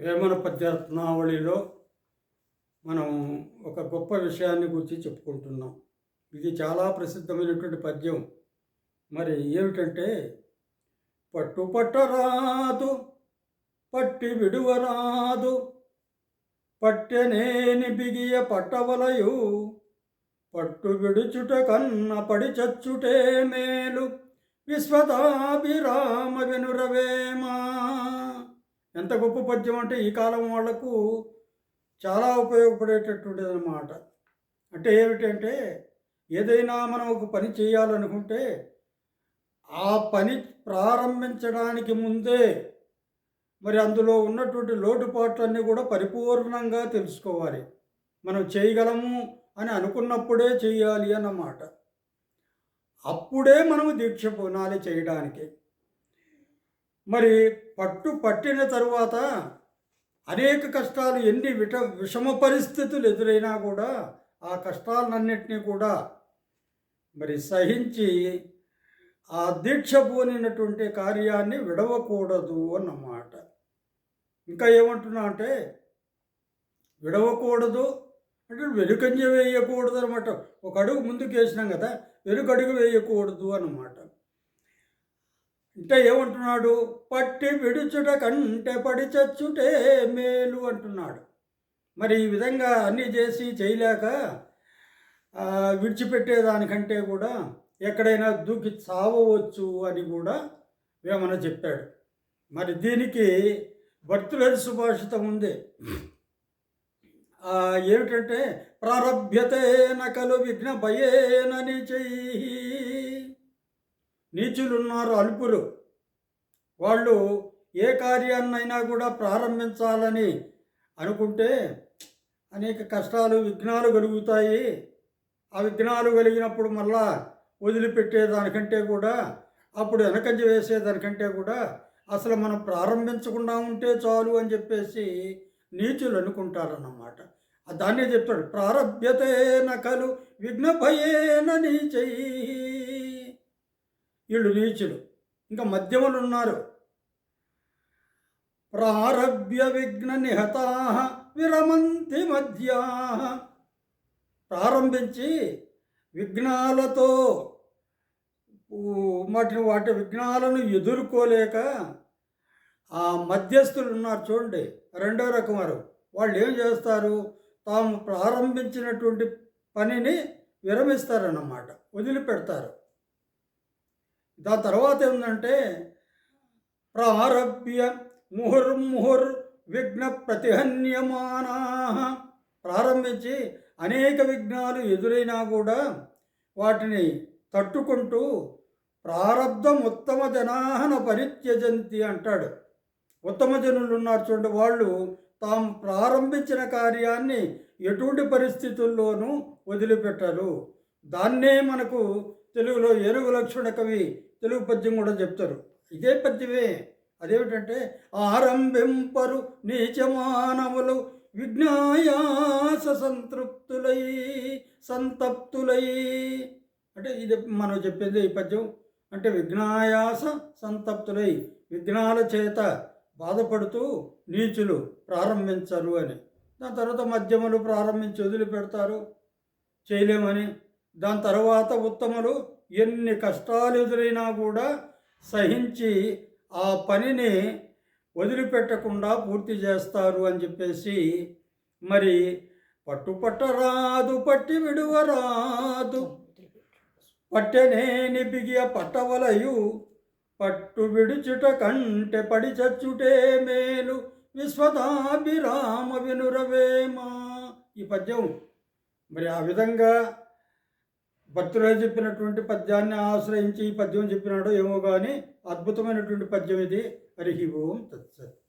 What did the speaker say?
వేమన పద్యరత్నావళిలో మనం ఒక గొప్ప విషయాన్ని గురించి చెప్పుకుంటున్నాం. ఇది చాలా ప్రసిద్ధమైనటువంటి పద్యం. మరి ఏమిటంటే పట్టు పట్టరాదు పట్టి విడువరాదు పట్టెనేని బిగియ పట్టవలయు పట్టు విడుచుట కన్న పడి చచ్చుటే మేలు విశ్వదాభిరామ వినురవేమా ఎంత గొప్ప పద్యం అంటే ఈ కాలం వాళ్ళకు చాలా ఉపయోగపడేటటువంటిది అన్నమాట అంటే ఏమిటంటే ఏదైనా మనం ఒక పని చేయాలనుకుంటే ఆ పని ప్రారంభించడానికి ముందే మరి అందులో ఉన్నటువంటి లోటుపాట్లన్నీ కూడా పరిపూర్ణంగా తెలుసుకోవాలి. మనం చేయగలము అని అనుకున్నప్పుడే చేయాలి అన్నమాట. అప్పుడే మనము దీక్ష పొనాలి చేయడానికి మరి పట్టు పట్టిన తరువాత అనేక కష్టాలు ఎన్ని విట విషమ పరిస్థితులు ఎదురైనా కూడా ఆ కష్టాలన్నింటినీ కూడా మరి సహించి ఆ దీక్ష పూనినటువంటి కార్యాన్ని విడవకూడదు అన్నమాట. ఇంకా ఏమంటున్నా అంటే విడవకూడదు అంటే వెనుకంజ వేయకూడదు అనమాట ఒక అడుగు ముందుకు వేసినాం కదా వెనుకడుగు వేయకూడదు అన్నమాట. అంటే ఏమంటున్నాడు? పట్టి విడుచుట కంటే పడి చచ్చుటే మేలు అంటున్నాడు. మరి ఈ విధంగా అన్నీ చేసి చేయలేక విడిచిపెట్టేదానికంటే కూడా ఎక్కడైనా దూకి చావవచ్చు అని కూడా వేమన చెప్పాడు. మరి దీనికి భర్తులేని సుభాషితం ఉంది ఏమిటంటే ప్రారభ్యతే నకలు విఘ్న భయేనని చెయ్యి నీచులున్నారు అల్పులు. వాళ్ళు ఏ కార్యాన్నైనా కూడా ప్రారంభించాలని అనుకుంటే అనేక కష్టాలు విఘ్నాలు కలుగుతాయి. ఆ విఘ్నాలు కలిగినప్పుడు మళ్ళా వదిలిపెట్టేదానికంటే కూడా అప్పుడు వెనకంజ వేసేదానికంటే కూడా అసలు మనం ప్రారంభించకుండా ఉంటే చాలు అని చెప్పేసి నీచులు అనుకుంటారన్నమాట. దాన్నే చెప్తాడు ప్రారభ్యతే నకలు విఘ్నభయేన నీచయి వీళ్ళు నీచులు. ఇంకా మధ్యములు ఉన్నారు ప్రారభ్య విఘ్న నిహతా విరమంతి మధ్య. ప్రారంభించి విఘ్నాలతో వాటిని వాటి విఘ్నాలను ఎదుర్కోలేక ఆ మధ్యస్థులు ఉన్నారు చూడండి. రెండో రకం వారు. వాళ్ళు ఏం చేస్తారు? తాము ప్రారంభించినటువంటి పనిని విరమిస్తారన్నమాట. వదిలిపెడతారు. దాని తర్వాత ఏంటంటే ప్రారభ్య ముహుర్ముహుర్ విఘ్న ప్రతిహన్యమానా ప్రారంభించి అనేక విఘ్నాలు ఎదురైనా కూడా వాటిని తట్టుకుంటూ ప్రారంధం ఉత్తమ జనాహన పరిత్యజంతి అంటాడు. ఉత్తమ జనులు ఉన్నారు చూడండి వాళ్ళు తాము ప్రారంభించిన కార్యాన్ని ఎటువంటి పరిస్థితుల్లోనూ వదిలిపెట్టరు. దాన్నే మనకు తెలుగులో ఏనుగు లక్ష్మణ కవి తెలుగు పద్యం కూడా చెప్తారు. ఇదే పద్యమే. అదేమిటంటే ఆరంభింపరు నీచమానవులు విజ్ఞాయాస సంతృప్తులై సంతప్తులై. అంటే ఇది మనం చెప్పేది ఈ పద్యం. అంటే విఘ్నాయాస సంతప్తులై విఘ్నాల చేత బాధపడుతూ నీచులు ప్రారంభించరు అని. దాని తర్వాత మధ్యములు ప్రారంభించి వదిలిపెడతారు. చేయలేమని. దాని తర్వాత ఉత్తములు ఎన్ని కష్టాలు ఎదురైనా కూడా సహించి ఆ పనిని వదిలిపెట్టకుండా పూర్తి చేస్తారు అని చెప్పేసి మరి పట్టు పట్టరాదు పట్టి విడువరాదు. పట్టెనేని బిగియ పట్టవలయు పట్టు విడుచుట కంటే పడి చచ్చుటే మేలు. విశ్వదాభిరామ వినురవేమా. ఈ పద్యం మరి ఆ విధంగా భక్తురాజు చెప్పినటువంటి పద్యాన్ని ఆశ్రయించి ఈ పద్యం చెప్పినాడో ఏమో కానీ అద్భుతమైనటువంటి పద్యం ఇది. హరి ఓం తత్సత్.